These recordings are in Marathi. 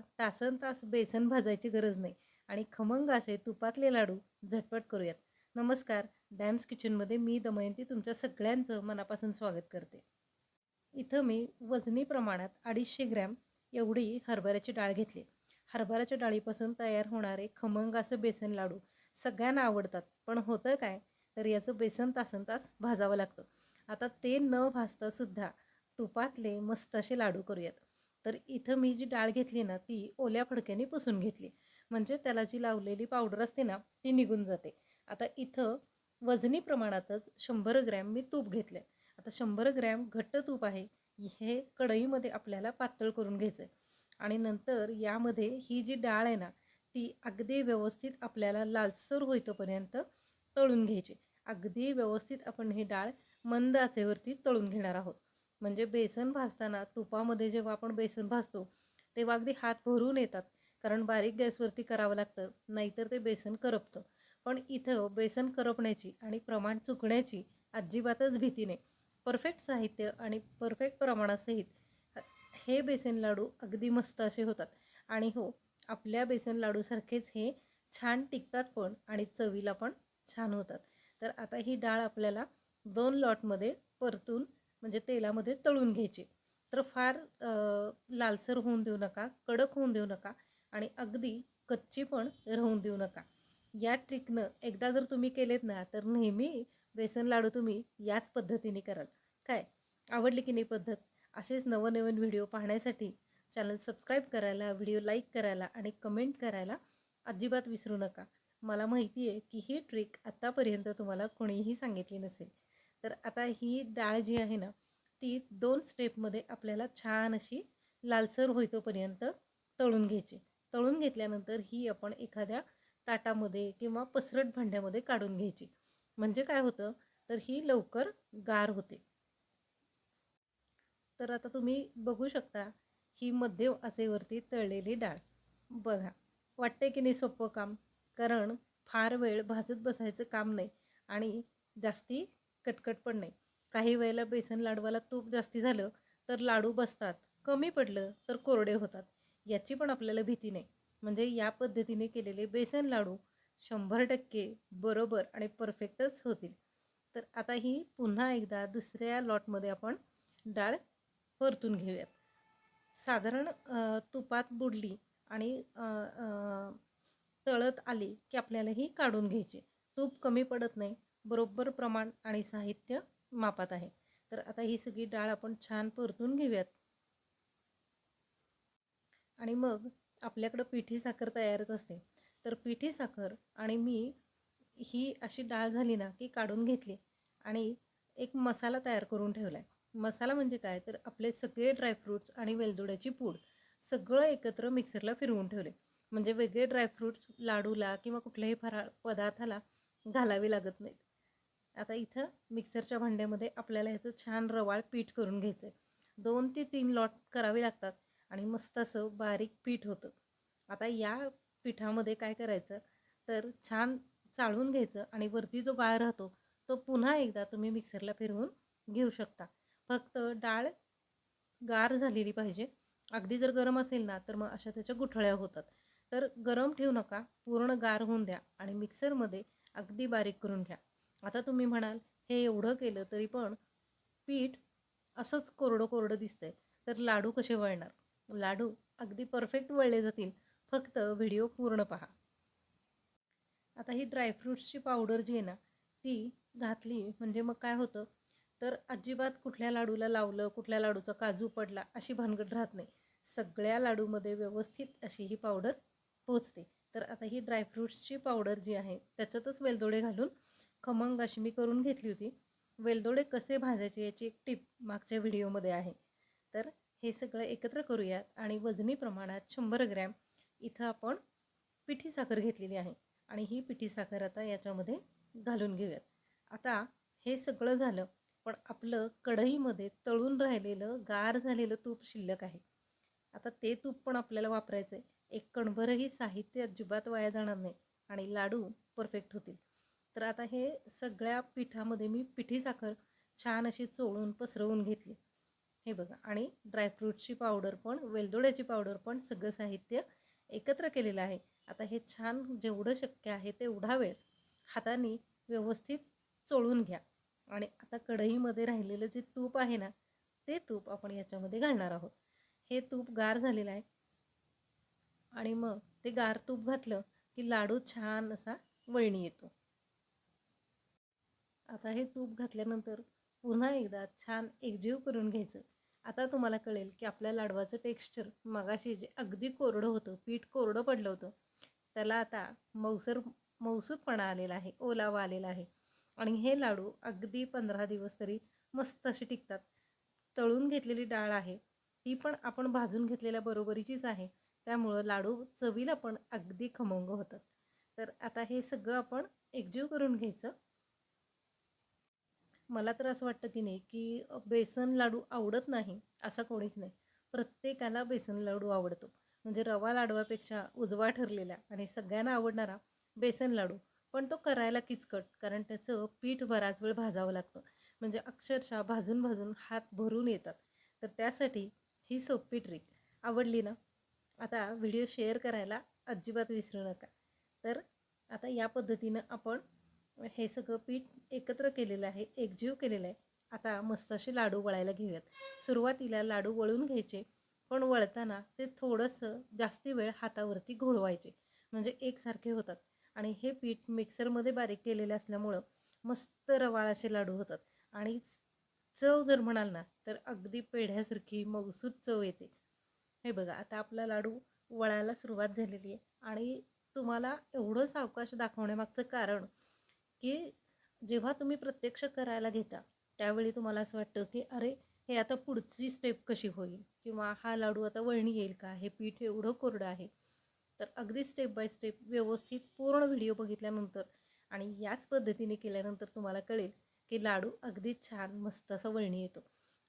तासन तास बेसन भाजायची गरज नाही. आणि खमंग असे तुपातले लाडू झटपट करूयात. नमस्कार डॅम्स किचनमध्ये मी दमयंती तुमच्या सगळ्यांचं मनापासून स्वागत करते. इथं मी वजनी प्रमाणात अडीचशे ग्रॅम एवढी हरभऱ्याची डाळ घेतली. हरभऱ्याच्या डाळीपासून तयार होणारे खमंग असं बेसन लाडू सगळ्यांना आवडतात. पण होतं काय? तर याचं बेसन तासन तास भाजावं लागतं. आता ते न भाजतासुद्धा तुपातले मस्त असे लाडू करूयात. तर इथं मी जी डाळ घेतली ना ती ओल्या फडक्याने पुसून घेतली. म्हणजे त्याला जी लावलेली पावडर असते ना ती निघून जाते. आता इथं वजनी प्रमाणातच शंभर ग्रॅम मी तूप घेतलं आहे आता शंभर ग्रॅम घट्ट तूप आहे हे कढईमध्ये आपल्याला पातळ करून घ्यायचं आहे आणि नंतर यामध्ये ही जी डाळ आहे ना ती अगदी व्यवस्थित आपल्याला लालसर होईतोपर्यंत तळून घ्यायची. अगदी व्यवस्थित आपण ही डाळ मंद आचेवरती तळून घेणार आहोत. म्हणजे बेसन भाजताना तुपामध्ये जेव्हा आपण बेसन भाजतो तेव्हा अगदी हात भरून येतात. कारण बारीक गॅसवरती करावं लागतं नाहीतर ते बेसन करपतं. पण इथं बेसन करपण्याची आणि प्रमाण चुकण्याची अजिबातच भीती नाही. परफेक्ट साहित्य आणि परफेक्ट प्रमाणासहित हे बेसन लाडू अगदी मस्त असे होतात. आणि हो आपल्या बेसन लाडूसारखेच हे छान टिकतात पण आणि चवीला पण छान होतात. तर आता ही डाळ आपल्याला दोन लॉटमध्ये परतून म्हणजे तेलामध्ये तळून घ्यायचे. तर फार लालसर होऊन देऊ नका कडक होऊन देऊ नका आणि अगदी कच्ची पण राहून देऊ नका. या ट्रिकनं एकदा जर तुम्ही केलेत ना तर नेहमी बेसन लाडू तुम्ही याच पद्धतीने कराल. काय? आवडली की नाही पद्धत? असेच नवनवीन व्हिडिओ पाहण्यासाठी चॅनल सबस्क्राईब करायला व्हिडिओ लाईक करायला आणि कमेंट करायला अजिबात विसरू नका. मला माहिती आहे की ही ट्रिक आत्तापर्यंत तुम्हाला कोणीही सांगितली नसेल. तर आता ही डाळ जी आहे ना ती दोन स्टेपमध्ये आपल्याला छान अशी लालसर होईतोपर्यंत तळून घ्यायची. तळून घेतल्यानंतर ही आपण एखाद्या ताटामध्ये किंवा पसरट भांड्यामध्ये काढून घ्यायची. म्हणजे काय होतं? तर ही लवकर गार होते. तर आता तुम्ही बघू शकता ही मध्यम आचेवरती तळलेली डाळ. बघा वाटते की नाही सोपं काम? कारण फार वेळ भाजत बसायचं काम नाही आणि जास्ती कटकट पण नाही. काही वेळेला बेसन लाडवाला तूप जास्ती झालं तर लाडू बसतात कमी पडलं तर कोरडे होतात. याची पण आपल्याला भीती नाही. म्हणजे या पद्धतीने केलेले बेसन लाडू शंभर टक्के बरोबर आणि परफेक्टच होतील. तर आता ही पुन्हा एकदा दुसऱ्या लॉटमध्ये आपण डाळ परतून घेऊयात. साधारण तुपात बुडली आणि तळत आली की आपल्याला ही काढून घ्यायची. तूप कमी पडत नाही बरोबर प्रमाण आणि साहित्य मापात आहे. तर आता ही सगळी डाळ आपण छान परतून घेऊयात. आणि मग आपल्याकडं पिठी साखर तयारच असते. तर पिठी साखर आणि मी ही अशी डाळ झाली ना की काढून घेतली आणि एक मसाला तयार करून ठेवला आहे मसाला म्हणजे काय? तर आपले सगळे ड्रायफ्रूट्स आणि वेलदोड्याची पूड सगळं एकत्र मिक्सरला फिरवून ठेवले. म्हणजे वेगळे ड्रायफ्रूट्स लाडूला किंवा कुठल्याही फराळ पदार्थाला घालावे लागत नाहीत. आता इथं मिक्सरच्या भांड्यामध्ये आपल्याला ह्याचं छान रवाळ पीठ करून घ्यायचं आहे दोन ते तीन लॉट करावे लागतात आणि मस्त असं बारीक पीठ होतं. आता या पिठामध्ये काय करायचं? तर छान चाळून घ्यायचं आणि वरती जो गाळ राहतो तो पुन्हा एकदा तुम्ही मिक्सरला फिरवून घेऊ शकता. फक्त डाळ गार झालेली पाहिजे. अगदी जर गरम असेल ना तर मग अशा त्याच्या गुठळ्या होतात. तर गरम ठेवू नका पूर्ण गार होऊन द्या आणि मिक्सरमध्ये अगदी बारीक करून घ्या. आता तुम्ही म्हणाल हे एवढं केलं तरी पण पीठ असंच कोरडं कोरडं दिसतंय. तर लाडू कसे वळणार? लाडू अगदी परफेक्ट वळले जातील. फक्त व्हिडिओ पूर्ण पहा. आता ही ड्रायफ्रूट्सची पावडर जी आहे ना ती घातली म्हणजे मग काय होतं? तर अजिबात कुठल्या लाडूला लावलं कुठल्या लाडूचा काजू पडला अशी भानगड राहत नाही. सगळ्या लाडूमध्ये व्यवस्थित अशी ही पावडर पोचते. तर आता ही ड्रायफ्रूट्सची पावडर जी आहे त्याच्यातच वेलदोडे घालून खमंग अशी मी करून घेतली होती. वेलदोडे कसे भाजायचे याची एक टिप मागच्या व्हिडिओमध्ये आहे. तर हे सगळं एकत्र करूयात आणि वजनी प्रमाणात शंभर ग्रॅम इथं आपण पिठी साखर घेतलेली आहे. आणि ही पिठी साखर आता याच्यामध्ये घालून घेऊयात. आता हे सगळं झालं पण आपलं कढईमध्ये तळून राहिलेलं गार झालेलं तूप शिल्लक आहे. आता ते तूप पण आपल्याला वापरायचं आहे एक कणभरही साहित्य अजिबात वाया जाणार नाही आणि लाडू परफेक्ट होतील. तर आता हे सगळ्या पिठामध्ये मी पिठी साखर छान अशी चोळून पसरवून घेतली. हे बघा. आणि ड्रायफ्रूटची पावडर पण वेलदोड्याची पावडर पण सगळं साहित्य एकत्र केलेलं आहे. आता हे छान जेवढं शक्य आहे तेवढा वेळ हाताने व्यवस्थित चोळून घ्या. आणि आता कढईमध्ये राहिलेलं जे तूप आहे ना ते तूप आपण याच्यामध्ये घालणार आहोत. हे तूप गार झालेलं आहे. आणि मग ते गार तूप घातलं की लाडू छान असा वळणी येतो. आता हे तूप घातल्यानंतर पुन्हा एकदा छान एकजीव करून घ्यायचं. आता तुम्हाला कळेल की आपल्या लाडवाचं टेक्स्चर मगाशी जे अगदी कोरडं होतं पीठ कोरडं पडलं होतं त्याला आता मौसर मौसूदपणा आलेला आहे ओलावा आलेला आहे. आणि हे लाडू अगदी पंधरा दिवस तरी मस्त असे टिकतात. तळून घेतलेली डाळ आहे ती पण आपण भाजून घेतलेल्या बरोबरीचीच आहे. त्यामुळं लाडू चवीला पण अगदी खमंग होतात. तर आता हे सगळं आपण एकजीव करून घ्यायचं. मला तर असं वाटतं की नाही की बेसन लाडू आवडत नाही असा कोणीच नाही. प्रत्येकाला बेसन लाडू आवडतो. म्हणजे रवा लाडवापेक्षा उजवा ठरलेला आणि सगळ्यांना आवडणारा बेसन लाडू. पण तो करायला किचकट कारण त्याचं पीठ बराच वेळ भाजावं लागतं. म्हणजे अक्षरशः भाजून भाजून हात भरून येतात. तर त्यासाठी ही सोपी ट्रिक आवडली ना? आता व्हिडिओ शेअर करायला अजिबात विसरू नका. तर आता या पद्धतीनं आपण हे सगळं पीठ एकत्र केलेलं आहे एकजीव केलेलं आहे. आता मस्त असे लाडू वळायला घेऊयात. सुरुवातीला लाडू वळून घ्यायचे पण वळताना ते थोडंसं जास्ती वेळ हातावरती घोळवायचे. म्हणजे एकसारखे होतात. आणि हे पीठ मिक्सरमध्ये बारीक केलेले असल्यामुळं मस्त रवाळाचे असे लाडू होतात. आणि चव जर म्हणाल ना तर अगदी पेढ्यासारखी मगसूद चव येते. हे बघा आता आपला लाडू वळायला सुरुवात झालेली आहे. आणि तुम्हाला एवढं सावकाश दाखवण्यामागचं कारण की जेव्हा तुम्ही प्रत्यक्ष करायला घेता त्यावेळी तुम्हाला असं वाटतं की अरे हे आता पुढची स्टेप कशी होईल? किंवा हा लाडू आता वळणी येईल का? हे पीठ एवढं कोरडं आहे. तर अगदी स्टेप बाय स्टेप व्यवस्थित पूर्ण व्हिडिओ बघितल्यानंतर आणि याच पद्धतीने केल्यानंतर तुम्हाला कळेल की लाडू अगदी छान मस्त असं वळणी येतो.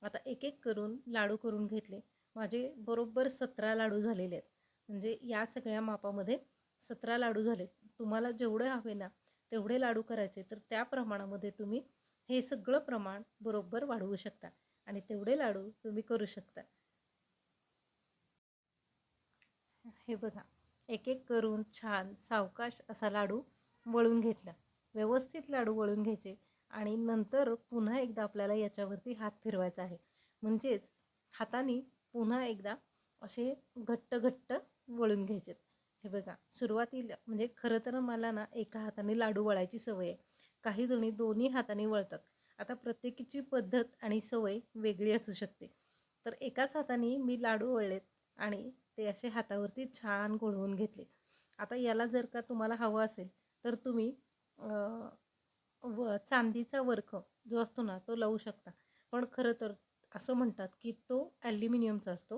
आता एक एक करून लाडू करून घेतले. माझे बरोबर सतरा लाडू झालेले आहेत. म्हणजे या सगळ्या मापामध्ये सतरा लाडू झालेत. तुम्हाला जेवढे हवे ना तेवढे लाडू करायचे तर त्या प्रमाणामध्ये तुम्ही हे सगळं प्रमाण बरोबर वाढवू शकता आणि तेवढे लाडू तुम्ही करू शकता. हे बघा एक एक करून छान सावकाश असा लाडू वळून घेतला. व्यवस्थित लाडू वळून घ्यायचे आणि नंतर पुन्हा एकदा आपल्याला याच्यावरती हात फिरवायचा आहे. म्हणजेच हाताने पुन्हा एकदा असे घट्ट घट्ट वळून घ्यायचे हे बघा सुरुवातीला म्हणजे खरं तर मला ना एका हाताने लाडू वळायची सवय आहे. काही जणी दोन्ही हाताने वळतात. आता प्रत्येकीची पद्धत आणि सवय वेगळी असू शकते. तर एकाच हाताने मी लाडू वळलेत आणि ते असे हातावरती छान घोळवून घेतले. आता याला जर का तुम्हाला हवं असेल तर तुम्ही व चांदीचा वर्क जो असतो ना तो लावू शकता. पण खरं तर असं म्हणतात की तो ॲल्युमिनियमचा असतो.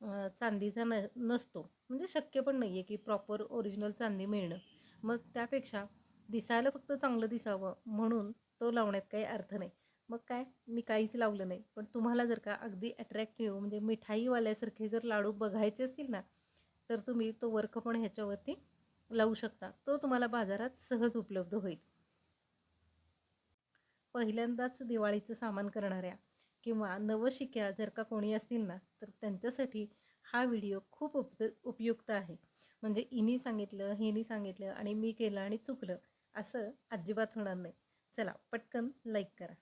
चांदीचा न नसतो. म्हणजे शक्य पण नाही आहे की प्रॉपर ओरिजिनल चांदी मिळणं. मग त्यापेक्षा दिसायला फक्त चांगलं दिसावं म्हणून तो लावण्यात काही अर्थ नाही. मग काय? मी काहीच लावलं नाही. पण तुम्हाला जर का अगदी अट्रॅक्टिव्ह म्हणजे मिठाईवाल्यासारखे जर लाडू बघायचे असतील ना तर तुम्ही तो वर्क पण ह्याच्यावरती लावू शकता. तो तुम्हाला बाजारात सहज उपलब्ध होईल. पहिल्यांदाच दिवाळीचं सामान करणाऱ्या किंवा नवशिक्या जर का कोणी असतील ना तर त्यांच्यासाठी हा व्हिडिओ खूप उप उपयुक्त आहे. म्हणजे इनी सांगितलं हेनी सांगितलं आणि मी केलं आणि चुकलं असं अजिबात होणार नाही. चला पटकन लाईक करा.